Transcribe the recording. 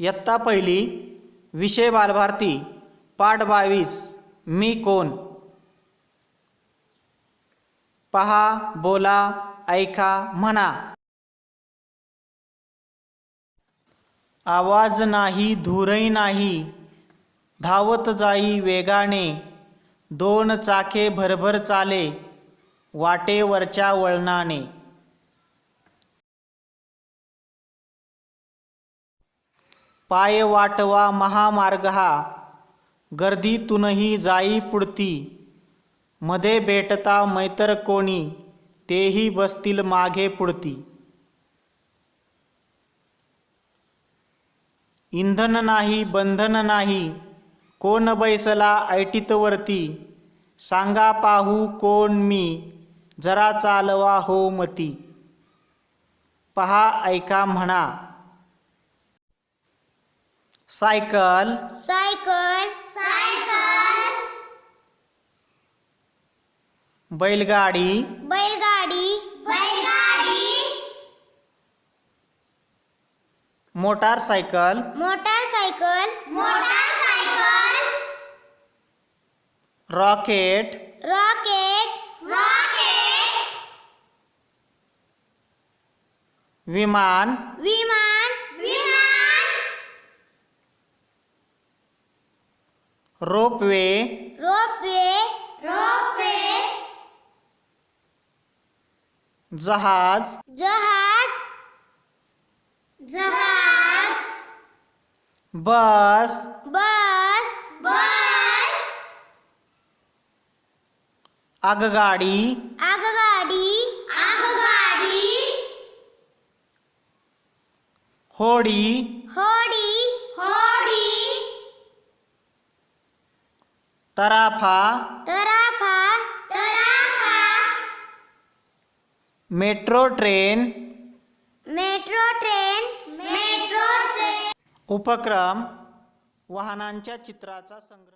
इयत्ता पहिली विषय बालभारती पाठ बावीस मी कोण? पहा बोला ऐका म्हणा. आवाज नाही धूरही नाही धावत जाई वेगाने दोन चाके भरभर चाले वाटेवरच्या वळणाने. पाय वाटवा महामार्ग हा गर्दीतूनही जाई पुढती. मध्ये भेटता मैतर कोणी तेही बसतील मागे पुढती. इंधन नाही बंधन नाही कोण बैसला ऐटीतवरती सांगा पाहू कोण मी जरा चालवा हो मती. पहा ऐका म्हणा. सायकल. सायकल. सायकल. बैलगाडी. बैलगाडी. बैलगाडी. Motorcycle motorcycle motorcycle rocket. Rocket. Rocket. विमान विमान. विमान. रोपवे. Ropeway ropeway. जहाज. जहाज. जहाज. बस. बस. बस. आगगाडी. आगगाडी. आगगाडी. होडी. होडी. होडी. तराफा. तराफा तराफा. Metro train. Metro train metro train. उपक्रम वाहनांच्या चित्राचा संग्रह.